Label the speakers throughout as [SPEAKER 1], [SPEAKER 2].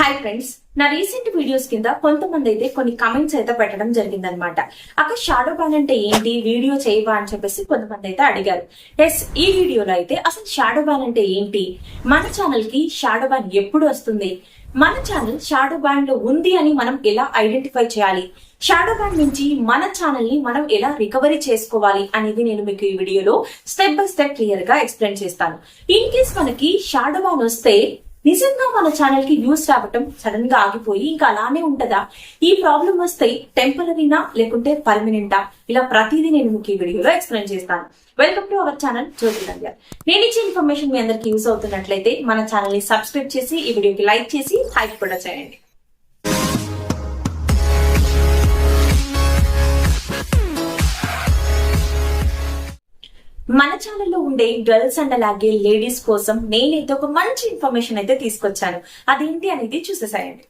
[SPEAKER 1] Hi friends నా recent videos కింద కొంతమంది అయితే కొన్ని కమెంట్స్ అయితే పెట్టడం జరిగిందనమాట అక్కడ షాడో బ్యాన్ అంటే ఏంటి వీడియో చేయవా అని చెప్పేసి కొంతమంది అయితే అడిగారు. ఎస్ ఈ వీడియోలో అయితే అసలు షాడో బ్యాన్ అంటే ఏంటి? మన ఛానల్కి షాడో బ్యాన్ ఎప్పుడు వస్తుంది? మన ఛానల్ షాడో బ్యాన్లో ఉంది అని మనం ఎలా ఐడెంటిఫై చేయాలి? షాడో బ్యాన్ నుంచి మన ఛానల్ని మనం ఎలా రికవరీ చేసుకోవాలి అనేది నేను మీకు ఈ వీడియోలో స్టెప్ బై స్టెప్ క్లియర్గా ఎక్స్ప్లెయిన్ చేస్తాను. ఇన్ కేస్ మనకి షాడో బ్యాన్ వస్తే నిజంగా మన ఛానల్కి వ్యూస్ రావటం సడన్గా ఆగిపోయి ఇంకా అలానే ఉంటదా? ఈ ప్రాబ్లం వస్తే టెంపరీనా లేకుంటే పర్మనెంటా ఇలా ప్రతిదీ నేను మీకు ఈ వీడియోలో ఎక్స్ప్లెయిన్ చేస్తాను. Welcome to our channel Jyothi Nandyal నేను ఇచ్చే ఇన్ఫర్మేషన్ మీ అందరికి యూస్ అవుతున్నట్లయితే మన ఛానల్ని సబ్స్క్రైబ్ చేసి ఈ వీడియోకి లైక్ చేసి హైప్ కూడా చేయండి. మన ఛానల్లో ఉండే గర్ల్స్ అండ్ అలాగే లేడీస్ కోసం నేనైతే ఒక మంచి ఇన్ఫర్మేషన్ అయితే తీసుకొచ్చాను. అదేంటి అనేది చూసేసాయండి.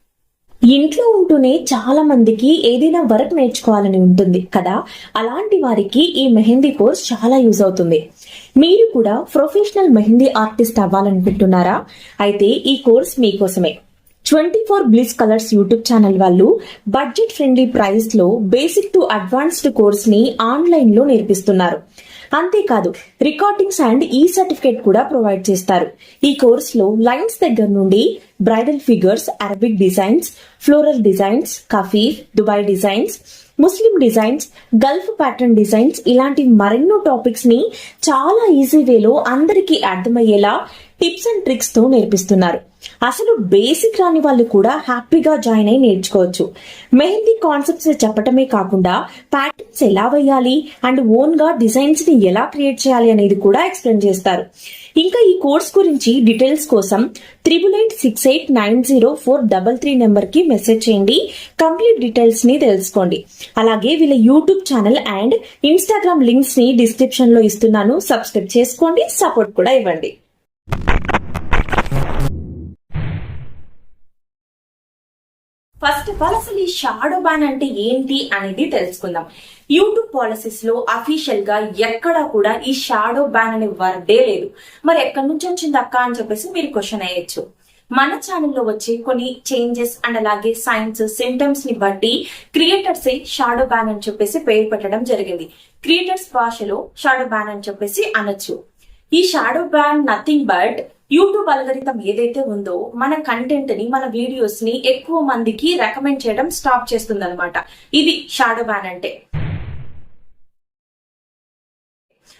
[SPEAKER 1] ఇంట్లో ఉంటూనే చాలా మందికి ఏదైనా వర్క్ నేర్చుకోవాలని ఉంటుంది కదా? అలాంటి వారికి ఈ మెహందీ కోర్స్ చాలా యూజ్ అవుతుంది. మీరు కూడా ప్రొఫెషనల్ మెహందీ ఆర్టిస్ట్ అవ్వాలనుకుంటున్నారా? అయితే ఈ కోర్స్ మీకోసమే. Twenty four bliss colours YouTube channel వాళ్ళు బడ్జెట్ ఫ్రెండ్లీ ప్రైస్లో బేసిక్ టు అడ్వాన్స్డ్ కోర్స్ని ఆన్లైన్లో నేర్పిస్తున్నారు. అంతేకాదు రికార్డింగ్స్ అండ్ ఈ సర్టిఫికేట్ కూడా ప్రొవైడ్ చేస్తారు. ఈ కోర్సులో లైన్స్ దగ్గర నుండి bridal figures Arabic designs floral designs కఫీ Dubai designs Muslim designs Gulf pattern designs ఇలాంటి మరెన్నో టాపిక్స్ని చాలా ఈజీ వేలో అందరికీ అర్థమయ్యేలా టిప్స్ అండ్ ట్రిక్స్తో నేర్పిస్తున్నారు. అసలు బేసిక్ రాని వాళ్ళు కూడా హ్యాపీగా జాయిన్ అయి నేర్చుకోవచ్చు. మెహందీ కాన్సెప్ట్స్ చెప్పటమే కాకుండా ప్యాటర్న్స్ ఎలా వేయాలి అండ్ ఓన్గా డిజైన్స్ని ఎలా క్రియేట్ చేయాలి అనేది కూడా ఎక్స్ప్లెయిన్ చేస్తారు. ఇంకా ఈ కోర్స్ గురించి డీటెయిల్స్ కోసం triple eight six eight nine zero four double three నెంబర్కి మెసేజ్ చేయండి. కంప్లీట్ డీటెయిల్స్ని తెలుసుకోండి. అలాగే వీళ్ళ యూట్యూబ్ ఛానల్ అండ్ ఇన్స్టాగ్రామ్ లింక్స్ని డిస్క్రిప్షన్లో ఇస్తున్నాను. సబ్స్క్రైబ్ చేసుకోండి సపోర్ట్ కూడా ఇవ్వండి. ఫస్ట్ ఆఫ్ ఆల్ అసలు ఈ షాడో బ్యాన్ అంటే ఏంటి అనేది తెలుసుకుందాం. యూట్యూబ్ పాలసీస్లో అఫీషియల్గా ఎక్కడా కూడా ఈ షాడో బ్యాన్ అనే వర్డే లేదు. మరి ఎక్కడి నుంచి వచ్చింది అక్క అని చెప్పేసి మీరు క్వశ్చన్ అయ్యొచ్చు. మన ఛానల్లో వచ్చే కొన్ని చేంజెస్ అండ్ అలాగే సైన్స్ సింటమ్స్ని బట్టి క్రియేటర్స్ షాడో బ్యాన్ అని చెప్పేసి పేరు పెట్టడం జరిగింది. క్రియేటర్స్ భాషలో షాడో బ్యాన్ అని చెప్పేసి అనొచ్చు. ఈ shadow ban nothing but YouTube algorithm ఏదైతే ఉందో మన కంటెంట్ని మన వీడియోస్ని ఎక్కువ మందికి రికమెండ్ చేయడం స్టాప్ చేస్తుంది ఇది షాడో బ్యాన్ అంటే.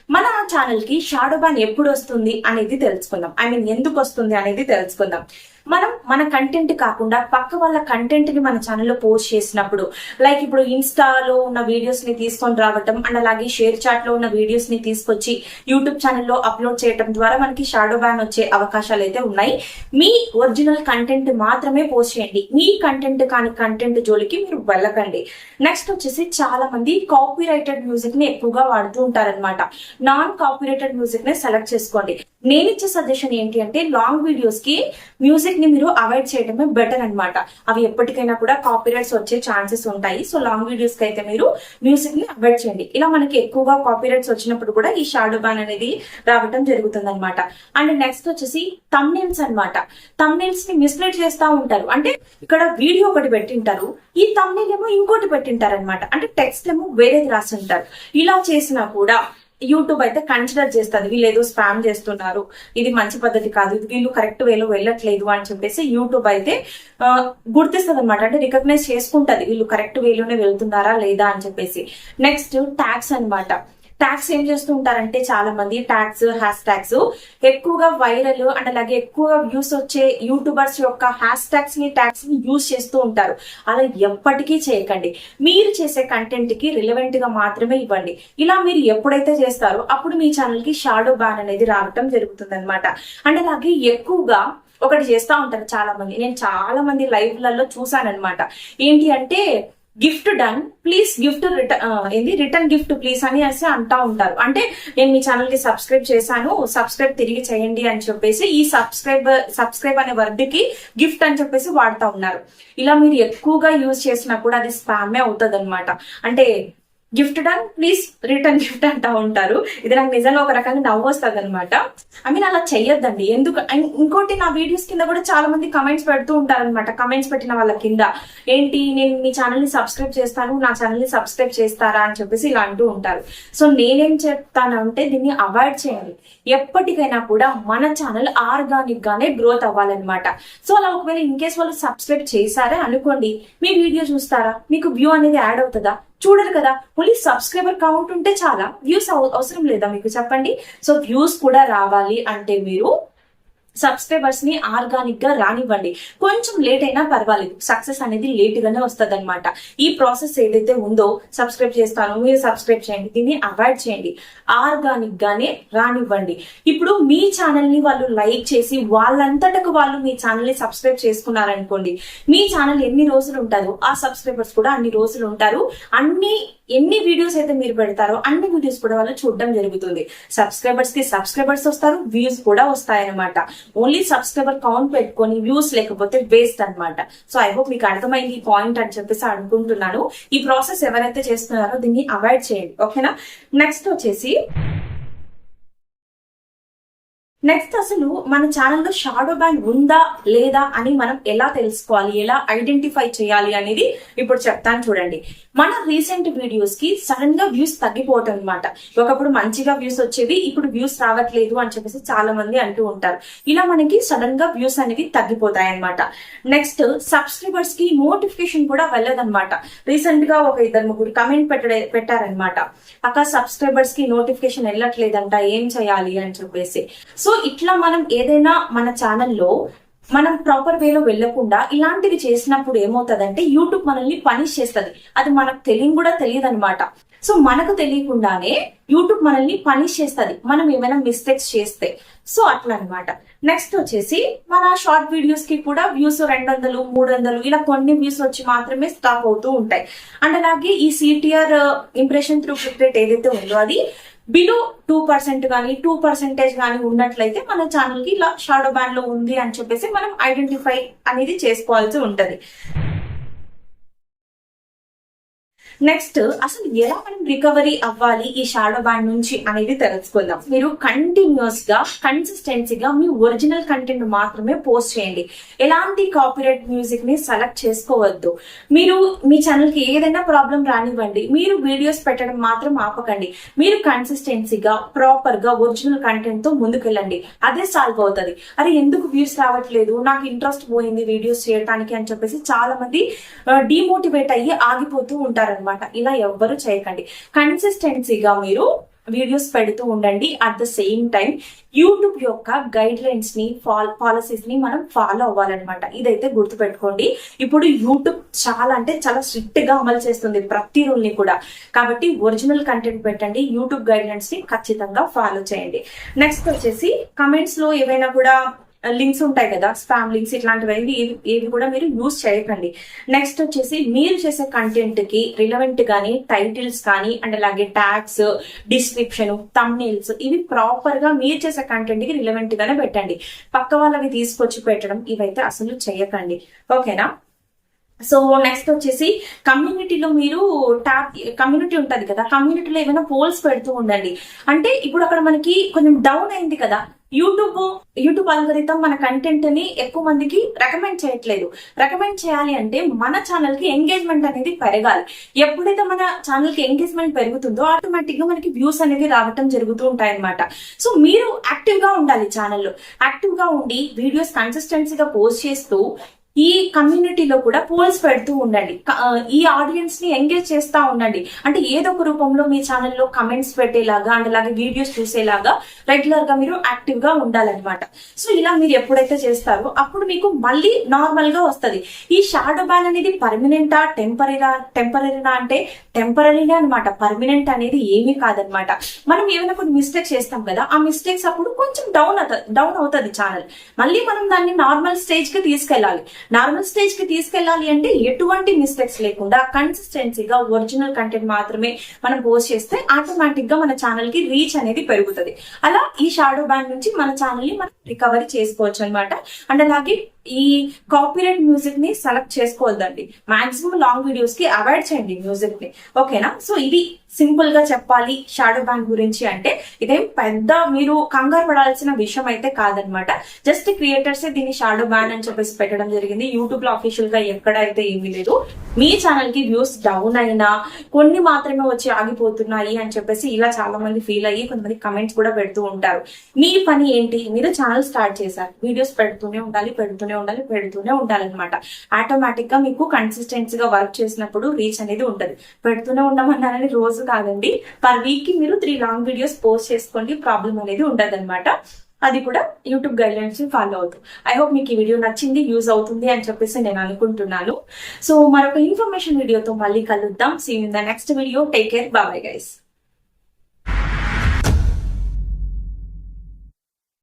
[SPEAKER 1] మన ఛానల్కి షాడో బ్యాన్ ఎప్పుడు వస్తుంది అనేది తెలుసుకుందాం. ఐ మీన్ ఎందుకు వస్తుంది అనేది తెలుసుకుందాం. మనం మన కంటెంట్ కాకుండా పక్క వాళ్ళ కంటెంట్ని మన ఛానల్లో పోస్ట్ చేసినప్పుడు లైక్ ఇప్పుడు ఇన్స్టాలో ఉన్న వీడియోస్ని తీసుకొని రావటం అండ్ అలాగే షేర్ చాట్లో ఉన్న వీడియోస్ని తీసుకొచ్చి యూట్యూబ్ ఛానల్లో అప్లోడ్ చేయడం ద్వారా మనకి షాడో బ్యాన్ వచ్చే అవకాశాలు అయితే ఉన్నాయి. మీ ఒరిజినల్ కంటెంట్ మాత్రమే పోస్ట్ చేయండి. మీ కంటెంట్ కాని కంటెంట్ జోలికి మీరు వెళ్ళకండి. నెక్స్ట్ వచ్చేసి చాలా మంది కాపీ రైటెడ్ మ్యూజిక్ని ఎక్కువగా వాడుతూ ఉంటారనమాట నాన్ కాపీరేటెడ్ మ్యూజిక్ని సెలెక్ట్ చేసుకోండి. నేను ఇచ్చే సజెషన్ ఏంటి అంటే లాంగ్ వీడియోస్కి మ్యూజిక్ని మీరు అవాయిడ్ చేయడమే బెటర్ అనమాట అవి ఎప్పటికైనా కూడా కాపీరైట్స్ వచ్చే ఛాన్సెస్ ఉంటాయి. సో లాంగ్ వీడియోస్కి అయితే మీరు మ్యూజిక్ని అవాయిడ్ చేయండి. ఇలా మనకి ఎక్కువగా కాపీరైట్స్ వచ్చినప్పుడు కూడా ఈ షాడో బ్యాన్ అనేది రావటం జరుగుతుంది అనమాట అండ్ నెక్స్ట్ వచ్చేసి తమ్నేల్స్ అనమాట తమ్నేల్స్ని మిస్లీడ్ చేస్తా ఉంటారు. అంటే ఇక్కడ వీడియో ఒకటి పెట్టింటారు. ఈ తమ్నేల్ ఏమో ఇంకోటి పెట్టింటారు అనమాట అంటే టెక్స్ట్ ఏమో వేరేది రాసి ఉంటారు ఇలా చేసినా కూడా యూట్యూబ్ అయితే కన్సిడర్ చేస్తుంది. వీళ్ళు ఏదో స్పామ్ చేస్తున్నారు. ఇది మంచి పద్ధతి కాదు. ఇది వీళ్ళు కరెక్ట్ వేలో వెళ్ళట్లేదు అని చెప్పేసి యూట్యూబ్ అయితే గుర్తిస్తుంది అనమాట అంటే రికగ్నైజ్ చేసుకుంటది. వీళ్ళు కరెక్ట్ వేలోనే వెళ్తున్నారా లేదా అని చెప్పేసి. నెక్స్ట్ ట్యాక్స్ అనమాట ట్యాక్స్ ఏం చేస్తూ ఉంటారంటే చాలా మంది ట్యాక్స్ హ్యాష్ ట్యాగ్స్ ఎక్కువగా వైరల్ అండ్ అలాగే ఎక్కువగా వ్యూస్ వచ్చే యూట్యూబర్స్ యొక్క హ్యాష్ ట్యాగ్స్ని ట్యాగ్స్ని యూస్ చేస్తూ ఉంటారు. అలా ఎప్పటికీ చేయకండి. మీరు చేసే కంటెంట్కి రిలవెంట్గా మాత్రమే ఇవ్వండి. ఇలా మీరు ఎప్పుడైతే చేస్తారో అప్పుడు మీ ఛానల్కి షాడో బ్యాన్ అనేది రావటం జరుగుతుంది అనమాట అండ్ అలాగే ఎక్కువగా ఒకటి చేస్తూ ఉంటారు చాలా మంది నేను చాలా మంది లైవ్లలో చూసానమాట ఏంటి అంటే gift done please gift return ఏంది? రిటర్న్ గిఫ్ట్ ప్లీజ్ అని అనేసి అంటా ఉంటారు. అంటే నేను మీ ఛానల్కి సబ్స్క్రైబ్ చేశాను సబ్స్క్రైబ్ తిరిగి చేయండి అని చెప్పేసి ఈ సబ్స్క్రైబ్ సబ్స్క్రైబ్ అనే వర్డ్కి గిఫ్ట్ అని చెప్పేసి వాడుతూ ఉన్నారు. ఇలా మీరు ఎక్కువగా యూజ్ చేసినా కూడా అది స్పామే అవుతుంది అనమాట అంటే gift done? Please return gift అంటా ఉంటారు. ఇది నాకు నిజంగా ఒక రకంగా నవ్వు వస్తుంది అనమాట ఐ మీన్ అలా చెయ్యొద్దండి. ఎందుకు? అండ్ ఇంకోటి నా వీడియోస్ కింద కూడా చాలా మంది కమెంట్స్ పెడుతూ ఉంటారు అనమాట కమెంట్స్ పెట్టిన వాళ్ళ కింద. ఏంటి నేను మీ ఛానల్ని సబ్స్క్రైబ్ చేస్తాను నా ఛానల్ని సబ్స్క్రైబ్ చేస్తారా అని చెప్పేసి ఇలా అంటూ ఉంటారు. సో నేనేం చెప్తానంటే దీన్ని అవాయిడ్ చేయండి. ఎప్పటికైనా కూడా మన ఛానల్ ఆర్గానిక్ గానే గ్రోత్ అవ్వాలన్నమాట. సో అలా ఒకవేళ ఇన్ కేస్ వాళ్ళు సబ్స్క్రైబ్ చేశారే అనుకోండి మీ వీడియో చూస్తారా? మీకు వ్యూ అనేది యాడ్ అవుతుందా? చూడరు కదా? ఓన్లీ సబ్స్క్రైబర్ కౌంట్ ఉంటే చాలా. వ్యూస్ అవసరం లేదా మీకు చెప్పండి? సో వ్యూస్ కూడా రావాలి అంటే మీరు సబ్స్క్రైబర్స్ని ఆర్గానిక్గా రానివ్వండి. కొంచెం లేట్ అయినా పర్వాలేదు. సక్సెస్ అనేది లేట్ గానే వస్తుంది అనమాట ఈ ప్రాసెస్ ఏదైతే ఉందో సబ్స్క్రైబ్ చేస్తాను మీరు సబ్స్క్రైబ్ చేయండి దీన్ని అవాయిడ్ చేయండి. ఆర్గానిక్ గానే రానివ్వండి. ఇప్పుడు మీ ఛానల్ని వాళ్ళు లైక్ చేసి వాళ్ళంతటకు వాళ్ళు మీ ఛానల్ని సబ్స్క్రైబ్ చేసుకున్నారనుకోండి మీ ఛానల్ ఎన్ని రోజులు ఉంటుందో ఆ సబ్స్క్రైబర్స్ కూడా అన్ని రోజులు ఉంటారు. అన్ని ఎన్ని వీడియోస్ అయితే మీరు పెడతారో అన్ని వీడియోస్ కూడా వాళ్ళు చూడడం జరుగుతుంది. సబ్స్క్రైబర్స్కి సబ్స్క్రైబర్స్ వస్తారు వ్యూస్ కూడా వస్తాయన్నమాట. ఓన్లీ సబ్స్క్రైబర్ కౌంట్ పెట్టుకొని వ్యూస్ లేకపోతే వేస్ట్ అన్నమాట. సో ఐ హోప్ మీకు అర్థమైంది ఈ పాయింట్ అని చెప్పేసి అనుకుంటున్నాను. ఈ ప్రాసెస్ ఎవరైతే చేస్తున్నారో దీన్ని అవాయిడ్ చేయండి. ఓకేనా నెక్స్ట్ వచ్చేసి నెక్స్ట్ అసలు మన ఛానల్లో షాడో బ్యాన్ ఉందా లేదా అని మనం ఎలా తెలుసుకోవాలి ఎలా ఐడెంటిఫై చేయాలి అనేది ఇప్పుడు చెప్తాను చూడండి. మన రీసెంట్ వీడియోస్కి సడన్గా వ్యూస్ తగ్గిపోవటం అనమాట ఒకప్పుడు మంచిగా వ్యూస్ వచ్చేది ఇప్పుడు వ్యూస్ రావట్లేదు అని చెప్పేసి చాలా మంది అంటూ ఉంటారు. ఇలా మనకి సడన్గా వ్యూస్ అనేవి తగ్గిపోతాయి అనమాట నెక్స్ట్ సబ్స్క్రైబర్స్కి నోటిఫికేషన్ కూడా వెళ్ళదన్నమాట. రీసెంట్గా ఒక ఇద్దరు ముగ్గురు కమెంట్ పెట్ట పెట్టారనమాట అక్క సబ్స్క్రైబర్స్కి నోటిఫికేషన్ వెళ్ళట్లేదంట ఏం చేయాలి? అని చెప్పేసి. సో సో ఇట్లా మనం ఏదైనా మన ఛానల్లో మనం ప్రాపర్ వేలో వెళ్ళకుండా ఇలాంటివి చేసినప్పుడు ఏమవుతుందంటే యూట్యూబ్ మనల్ని పనిష్ చేస్తుంది. అది మనకు తెలియని కూడా తెలియదు అనమాట సో మనకు తెలియకుండానే యూట్యూబ్ మనల్ని పనిష్ చేస్తుంది. మనం ఏమైనా మిస్టేక్స్ చేస్తే. సో అట్లా అనమాట నెక్స్ట్ వచ్చేసి మన షార్ట్ వీడియోస్కి కూడా వ్యూస్ రెండు వందలు మూడు వందలు ఇలా కొన్ని వ్యూస్ వచ్చి మాత్రమే స్టాప్ అవుతూ ఉంటాయి. అండ్ అలాగే ఈ CTR impression through click rate ఏదైతే ఉందో అది బిలో టూ పర్సెంట్ కానీ టూ పర్సెంటేజ్ కానీ ఉన్నట్లయితే మన ఛానల్కి ఇలా షాడో బ్యాన్లో ఉంది అని చెప్పేసి మనం ఐడెంటిఫై అనేది చేసుకోవాల్సి ఉంటుంది. నెక్స్ట్ అసలు ఎలా మనం రికవరీ అవ్వాలి ఈ షాడో బ్యాండ్ నుంచి అనేది తెలుసుకుందాం. మీరు కంటిన్యూస్గా కన్సిస్టెన్సీగా మీ ఒరిజినల్ కంటెంట్ మాత్రమే పోస్ట్ చేయండి. ఎలాంటి కాపీరైట్ మ్యూజిక్ని సెలెక్ట్ చేసుకోవద్దు. మీరు మీ ఛానల్కి ఏదైనా ప్రాబ్లం రానివ్వండి. మీరు వీడియోస్ పెట్టడం మాత్రం ఆపకండి. మీరు కన్సిస్టెన్సీగా ప్రాపర్గా ఒరిజినల్ కంటెంట్తో ముందుకెళ్ళండి. అదే సాల్వ్ అవుతుంది. అరే ఎందుకు వ్యూస్ రావట్లేదు? నాకు ఇంట్రెస్ట్ పోయింది వీడియోస్ చేయడానికి అని చెప్పేసి చాలా మంది డిమోటివేట్ uh, అయ్యి ఆగిపోతూ అనమాట ఇలా ఎవ్వరు చేయకండి. కన్సిస్టెన్సీగా మీరు వీడియోస్ పెడుతూ ఉండండి. At the same time YouTube యొక్క గైడ్ లైన్స్ని పాలసీస్ని మనం ఫాలో అవ్వాలన్నమాట. ఇదైతే గుర్తుపెట్టుకోండి. ఇప్పుడు యూట్యూబ్ చాలా అంటే చాలా స్ట్రిక్ట్గా అమలు చేస్తుంది ప్రతి రూల్ని కూడా. కాబట్టి ఒరిజినల్ కంటెంట్ పెట్టండి. యూట్యూబ్ గైడ్ లైన్స్ని ఖచ్చితంగా ఫాలో చేయండి. నెక్స్ట్ వచ్చేసి కమెంట్స్లో ఏవైనా కూడా లింక్స్ ఉంటాయి కదా స్పామ్ లింక్స్ ఇట్లాంటివి ఏవి కూడా మీరు యూజ్ చేయకండి. నెక్స్ట్ వచ్చేసి మీరు చేసే కంటెంట్కి రిలవెంట్ కానీ టైటిల్స్ కానీ అండ్ అలాగే ట్యాగ్స్ డిస్క్రిప్షన్ తమ్నేల్స్ ఇవి ప్రాపర్గా మీరు చేసే కంటెంట్కి రిలవెంట్ గానే పెట్టండి. పక్క వాళ్ళవి తీసుకొచ్చి పెట్టడం ఇవైతే అసలు చేయకండి. ఓకేనా సో నెక్స్ట్ వచ్చేసి కమ్యూనిటీలో మీరు ట్యాప్ కమ్యూనిటీ ఉంటుంది కదా కమ్యూనిటీలో ఏమైనా పోల్స్ పెడుతూ ఉండండి. అంటే ఇప్పుడు అక్కడ మనకి కొంచెం డౌన్ అయింది కదా యూట్యూబ్ యూట్యూబ్ అల్గరితం మన కంటెంట్ని ఎక్కువ మందికి రికమెండ్ చేయట్లేదు. రికమెండ్ చేయాలి అంటే మన ఛానల్కి ఎంగేజ్మెంట్ అనేది పెరగాలి. ఎప్పుడైతే మన ఛానల్కి ఎంగేజ్మెంట్ పెరుగుతుందో ఆటోమేటిక్గా మనకి వ్యూస్ అనేవి రావటం జరుగుతూ ఉంటాయి అనమాట సో మీరు యాక్టివ్గా ఉండాలి ఛానల్లో యాక్టివ్గా ఉండి వీడియోస్ కన్సిస్టెన్సీగా పోస్ట్ చేస్తూ ఈ కమ్యూనిటీలో కూడా పోల్స్ పెడుతూ ఉండండి. ఈ ఆడియన్స్ని ఎంగేజ్ చేస్తూ ఉండండి. అంటే ఏదో ఒక రూపంలో మీ ఛానల్లో కమెంట్స్ పెట్టేలాగా అండ్ అలాగే వీడియోస్ చూసేలాగా రెగ్యులర్గా మీరు యాక్టివ్గా ఉండాలన్నమాట. సో ఇలా మీరు ఎప్పుడైతే చేస్తారో అప్పుడు మీకు మళ్ళీ నార్మల్గా వస్తుంది. ఈ షాడో బ్యాన్ అనేది పర్మనెంటా టెంపరీరా టెంపరీనా అంటే టెంపరీనే అనమాట పర్మనెంట్ అనేది ఏమీ కాదనమాట మనం ఏమైనా కొన్ని మిస్టేక్స్ చేస్తాం కదా ఆ మిస్టేక్స్ అప్పుడు కొంచెం డౌన్ అవుతుంది డౌన్ అవుతుంది ఛానల్ మళ్ళీ మనం దాన్ని నార్మల్ స్టేజ్కి తీసుకెళ్ళాలి. నార్మల్ స్టేజ్కి తీసుకెళ్ళాలి అంటే ఎటువంటి మిస్టేక్స్ లేకుండా కన్సిస్టెన్సీగా ఒరిజినల్ కంటెంట్ మాత్రమే మనం పోస్ట్ చేస్తే ఆటోమేటిక్గా మన ఛానల్కి రీచ్ అనేది పెరుగుతుంది. అలా ఈ షాడో బ్యాండ్ నుంచి మన ఛానల్ని మనం రికవరీ చేసుకోవచ్చు అనమాట అండ్ అలాగే ఈ కాపీరైట్ మ్యూజిక్ని సెలెక్ట్ చేసుకోవద్దండి. మాక్సిమం లాంగ్ వీడియోస్కి అవాయిడ్ చేయండి మ్యూజిక్ని. ఓకేనా సో ఇది సింపుల్గా చెప్పాలి. షాడో బ్యాన్ గురించి అంటే ఇదేం పెద్ద మీరు కంగారు పడాల్సిన విషయం అయితే కాదనమాట జస్ట్ క్రియేటర్స్ దీన్ని షాడో బ్యాన్ అని చెప్పేసి పెట్టడం జరిగింది. యూట్యూబ్లో అఫీషియల్గా ఎక్కడైతే ఏమీ లేదు. మీ ఛానల్కి వ్యూస్ డౌన్ అయినా కొన్ని మాత్రమే వచ్చి ఆగిపోతున్నాయి అని చెప్పేసి ఇలా చాలా మంది ఫీల్ అయ్యి కొంతమంది కమెంట్స్ కూడా పెడుతూ ఉంటారు. మీ పని ఏంటి? మీరు ఛానల్ స్టార్ట్ చేశారు. వీడియోస్ పెడుతూనే ఉండాలి పెడుతూనే ఉండాలి పెడుతూనే ఉండాలన్నమాట. ఆటోమేటిక్గా మీకు కన్సిస్టెన్సీ గా వర్క్ చేసినప్పుడు రీచ్ అనేది ఉంటది. పెడుతూనే ఉండమన్నారని రోజు కాదండి పర్ వీక్కి మీరు త్రీ లాంగ్ వీడియోస్ పోస్ట్ చేసుకోండి ప్రాబ్లం అనేది ఉండదు అది కూడా యూట్యూబ్ గైడ్ లైన్స్ ఫాలో అవుతుంది ఐ హోప్ మీకు ఈ వీడియో నచ్చింది యూజ్ అవుతుంది అని చెప్పేసి నేను అనుకుంటున్నాను. సో మరొక ఇన్ఫర్మేషన్ వీడియోతో మళ్ళీ కలుద్దాం. See in the next video take care bye bye guys